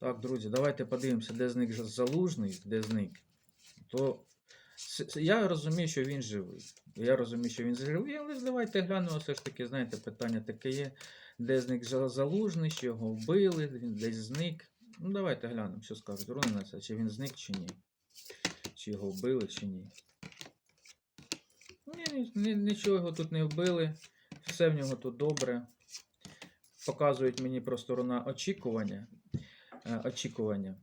Так, друзі, давайте подивимося, де зник залужний, де зник. То я розумію, що він живий. Я розумію, що він живий, але давайте глянемо, все ж таки, знаєте, питання таке є. Де зник За- залужний, що його вбили, він десь зник. Ну, давайте глянемо, що скажуть це, чи він зник, чи ні. Чи його вбили, чи. Ні, ні, ні- нічого його тут не вбили. Все в нього тут добре. Показують мені просто руна очікування. Е, очікування.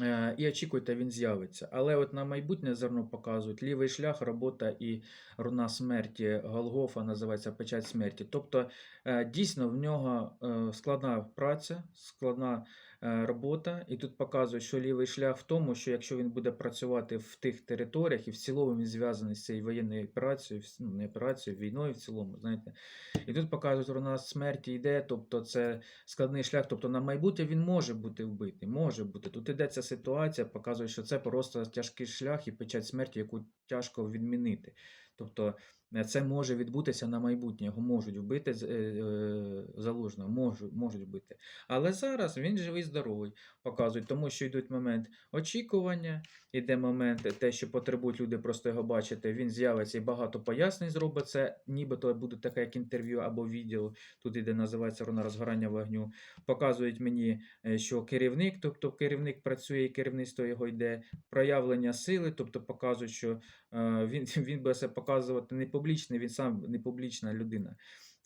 Е, І очікуйте, він з'явиться. Але от на майбутнє зерно показують лівий шлях, робота і руна смерті. Голгофа називається печать смерті. Тобто, е, дійсно, в нього складна праця, складна робота. І тут показують, що лівий шлях в тому, що якщо він буде працювати в тих територіях, і в цілому він зв'язаний з цією воєнною операцією, ну, не операцією, війною в цілому, знаєте. І тут показують, руна смерті йде, тобто це складний шлях. Тобто на майбутнє він може бути вбитий, може бути. Тут іде ця ситуація, показує, що це просто тяжкий шлях і печать смерті, яку тяжко відмінити. Тобто е, це може відбутися на майбутнє, його можуть вбити е, е, залужно, можуть, можуть вбити. Але зараз він живий, здоровий, показують, тому що йдуть момент очікування, іде момент те, що потребують люди просто його бачити. Він з'явиться і багато пояснень зробить. Це нібито буде таке, як інтерв'ю або відео. Тут іде називається руна розгорання вогню. Показують мені, е, що керівник, тобто керівник працює і керівництво його йде, проявлення сили, тобто показують, що е, він, він буде себе показувати не публічний, він сам не публічна людина.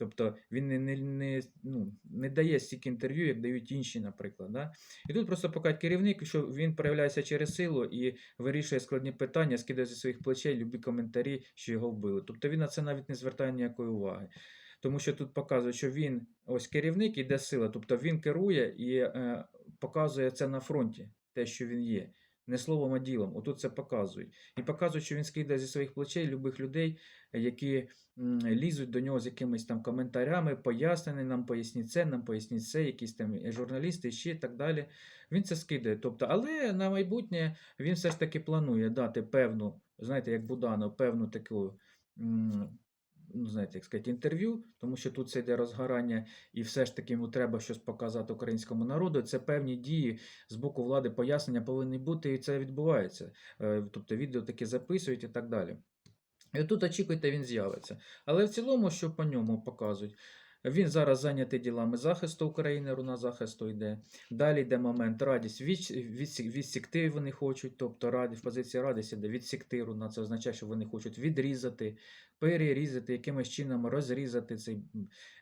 Тобто він не, не, не, ну, не дає стільки інтерв'ю, як дають інші, наприклад. Да? І тут просто показують керівник, що він проявляється через силу і вирішує складні питання, скидає зі своїх плечей любі коментарі, що його вбили. Тобто він на це навіть не звертає ніякої уваги. Тому що тут показує, що він ось керівник іде сила, тобто він керує і е, показує це на фронті, те, що він є. Не словом, а ділом. Отут це показують. І показують, що він скидає зі своїх плечей любих людей, які лізуть до нього з якимись там коментарями, пояснення, нам поясніть це, нам поясніть це, якісь там журналісти, ще і так далі. Він це скидає. Тобто, але на майбутнє він все ж таки планує дати певну, знаєте, як Буданов, певну таку. Ну, знаєте, як сказати, інтерв'ю, тому що тут це йде розгорання, і все ж таки йому треба щось показати українському народу. Це певні дії з боку влади, пояснення повинні бути, і це відбувається. Е, Тобто відео таке записують і так далі. І тут очікуйте, він з'явиться. Але в цілому, що по ньому показують? Він зараз зайнятий ділами захисту України, руна захисту йде. Далі йде момент радість, від, відсік- відсікти вони хочуть, тобто раді, в позиції радість іде відсікти руна, це означає, що вони хочуть відрізати, перерізати, якимось чином розрізати цей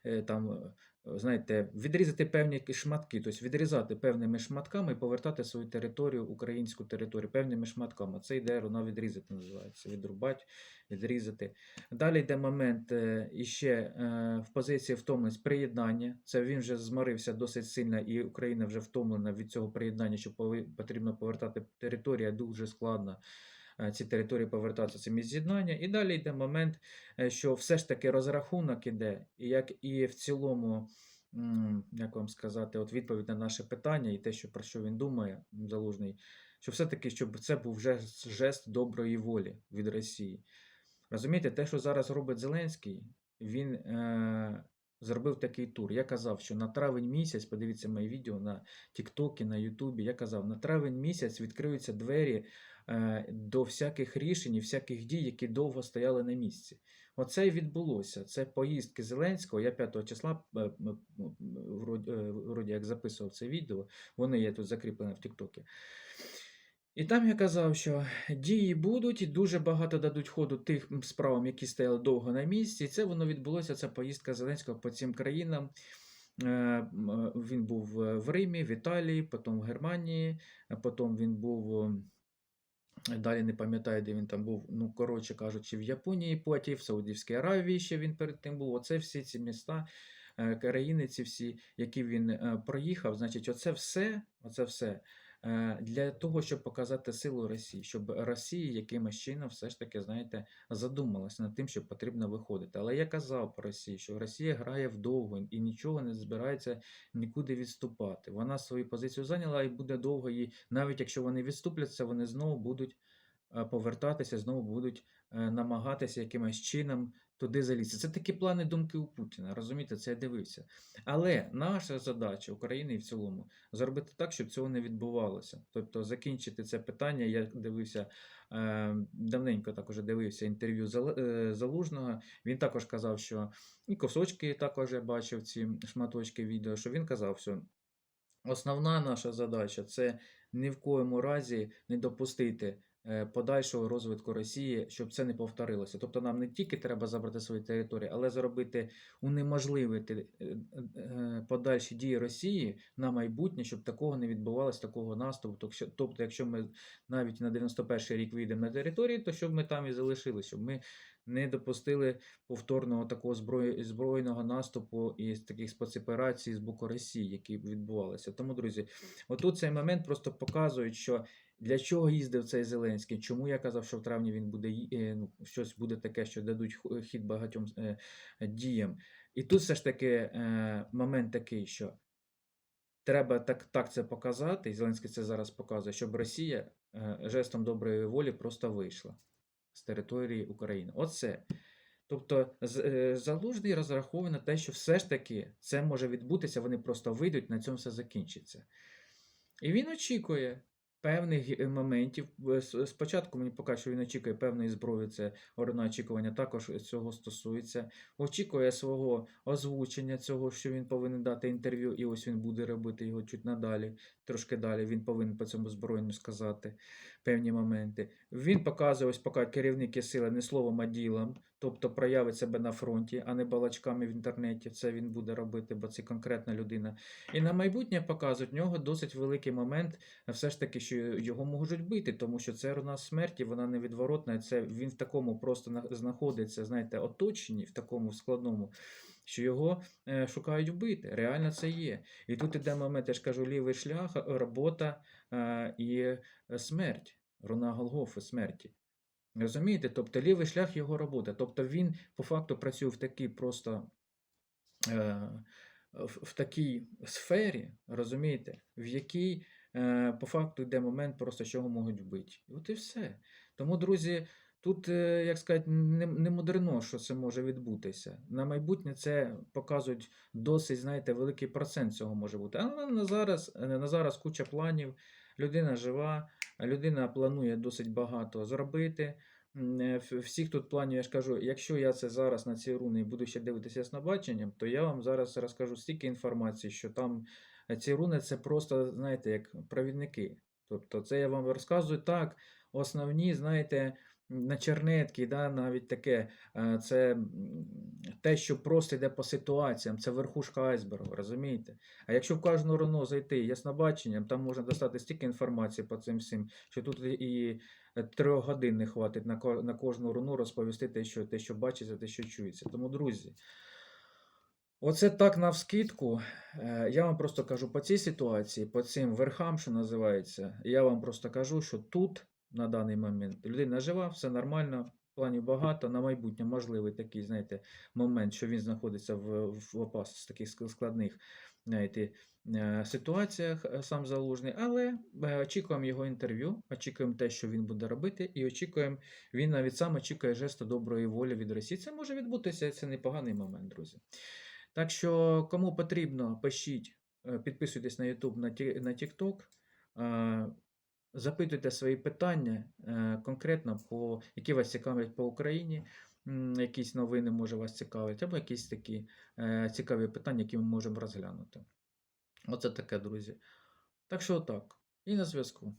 е, там, знаєте, відрізати певні шматки, тобто відрізати певними шматками і повертати свою територію, українську територію, певними шматками. Це йде руна відрізати, називається. Відрубати, відрізати. Далі йде момент е, іще е, в позиції втомленість приєднання. Це він вже змарився досить сильно, і Україна вже втомлена від цього приєднання, що потрібно повертати територію, дуже складно ці території повертатися це з'єднання. І далі йде момент, е, що все ж таки розрахунок іде, і як і в цілому. Як вам сказати, от відповідь на наше питання і те, що про що він думає, залужний, що все-таки, щоб це був жест, жест доброї волі від Росії. Розумієте, те, що зараз робить Зеленський, він е, зробив такий тур. Я казав, що на травень місяць, подивіться моє відео на Тіктокі, на Ютубі, я казав, на травень місяць відкриються двері е, до всяких рішень і всяких дій, які довго стояли на місці. Оце і відбулося. Це поїздки Зеленського. Я 5 числа, е, м, вроді, е, як записував це відео, вони є тут закріплені в Тіктокі. І там я казав, що дії будуть, і дуже багато дадуть ходу тих справам, які стояли довго на місці. І це воно відбулося, ця поїздка Зеленського по цим країнам. Е, е, Він був е, в Римі, в Італії, потім в Германії, потім він був. Далі не пам'ятаю, де він там був, ну, коротше кажучи, в Японії потім, в Саудівській Аравії ще він перед тим був. Оце всі ці міста, е, країни, ці всі, які він е, проїхав. Значить, оце все, оце все для того, щоб показати силу Росії, щоб Росія якимось чином все ж таки, знаєте, задумалася над тим, що потрібно виходити. Але я казав про Росію, що Росія грає вдовго і нічого не збирається нікуди відступати. Вона свою позицію зайняла і буде довго її, навіть якщо вони відступляться, вони знову будуть е, повертатися, знову будуть е, намагатися якимось чином туди залізти. Це такі плани думки у Путіна. Розумієте, це я дивився. Але наша задача України і в цілому зробити так, щоб цього не відбувалося. Тобто закінчити це питання. Я дивився е, давненько також дивився інтерв'ю е, Залужного. Він також казав, що і кусочки також я бачив ці шматочки відео, що він казав, що основна наша задача це ні в коєму разі не допустити е, подальшого розвитку Росії, щоб це не повторилося. Тобто нам не тільки треба забрати свої території, але зробити унеможливити е, е, подальші дії Росії на майбутнє, щоб такого не відбувалося, такого наступу. Тобто, якщо ми навіть на 91 рік вийдемо на території, то щоб ми там і залишилися, щоб ми не допустили повторного такого збройного наступу і таких спецоперацій з боку Росії, які відбувалися. Тому, друзі, отут цей момент просто показують, що для чого їздив цей Зеленський, чому я казав, що в травні він буде е, ну, щось буде таке, що дадуть хід багатьом е, діям. І тут все ж таки е, момент такий, що треба так, так це показати, і Зеленський це зараз показує, щоб Росія жестом доброї волі просто вийшла з території України. Оце. Тобто е, Залужний розраховує на те, що все ж таки це може відбутися, вони просто вийдуть, на цьому все закінчиться. І він очікує певних е, моментів. Е, Спочатку мені поки що він очікує певної зброї, це орна очікування також цього стосується. Очікує свого озвучення цього, що він повинен дати інтерв'ю, і ось він буде робити його чуть надалі, трошки далі. Він повинен по цьому збройному сказати певні моменти. Він показує, ось поки керівники сили не словом, а ділом, тобто проявить себе на фронті, а не балачками в інтернеті. Це він буде робити, бо це конкретна людина. І на майбутнє показують в нього досить великий момент, все ж таки, що його можуть бити, тому що це руна смерті, вона невідворотна. Це він в такому просто знаходиться, знаєте, оточенні, в такому складному. Що його е, шукають вбити. Реально це є. І тут іде момент, я ж кажу, лівий шлях, робота е, і смерть. Руна Голгофи, смерті. Розумієте? Тобто лівий шлях його робота. Тобто він по факту працює в такій просто е, в, такій сфері, розумієте, в якій по факту йде момент, просто що його можуть вбити. От і все. Тому, друзі, тут, е, як сказати, не, мудрено, що це може відбутися. На майбутнє це показують досить, знаєте, великий процент цього може бути. Але на зараз, е, на зараз куча планів, людина жива, людина планує досить багато зробити. Е, Всіх тут планів, я ж кажу, якщо я це зараз на ці руни буду ще дивитися яснобаченням, то я вам зараз розкажу стільки інформації, що там е, ці руни це просто, знаєте, як провідники. Тобто це я вам розказую так, основні, знаєте, м, на чернетки, да, навіть таке, е, це те, що просто йде по ситуаціям, це верхушка айсбергу, розумієте? А якщо в кожну руну зайти яснобаченням, там можна достати стільки інформації по цим всім, що тут і- е, трьох годин не хватить на кожну руну розповісти те, що, те, що бачиться, те, що чується. Тому, друзі, оце так навскидку. Е, Я вам просто кажу по цій ситуації, по цим верхам, що називається, я вам просто кажу, що тут на даний момент людина жива, все нормально. Планів багато, на майбутнє можливий такий, знаєте, момент, що він знаходиться в, в опас таких складних знаєте, е, ситуаціях е, сам залужний, але очікуємо його інтерв'ю, очікуємо те, що він буде робити, і очікуємо, він навіть сам очікує жесту доброї волі від Росії. Це може відбутися, це непоганий момент, друзі. Так що, кому потрібно, пишіть, е, підписуйтесь на YouTube, на TikTok. Запитуйте свої питання е, конкретно, по, які вас цікавлять по Україні, якісь новини може вас цікавить, або якісь такі е, цікаві питання, які ми можемо розглянути. Оце таке, друзі. Так що так. І на зв'язку.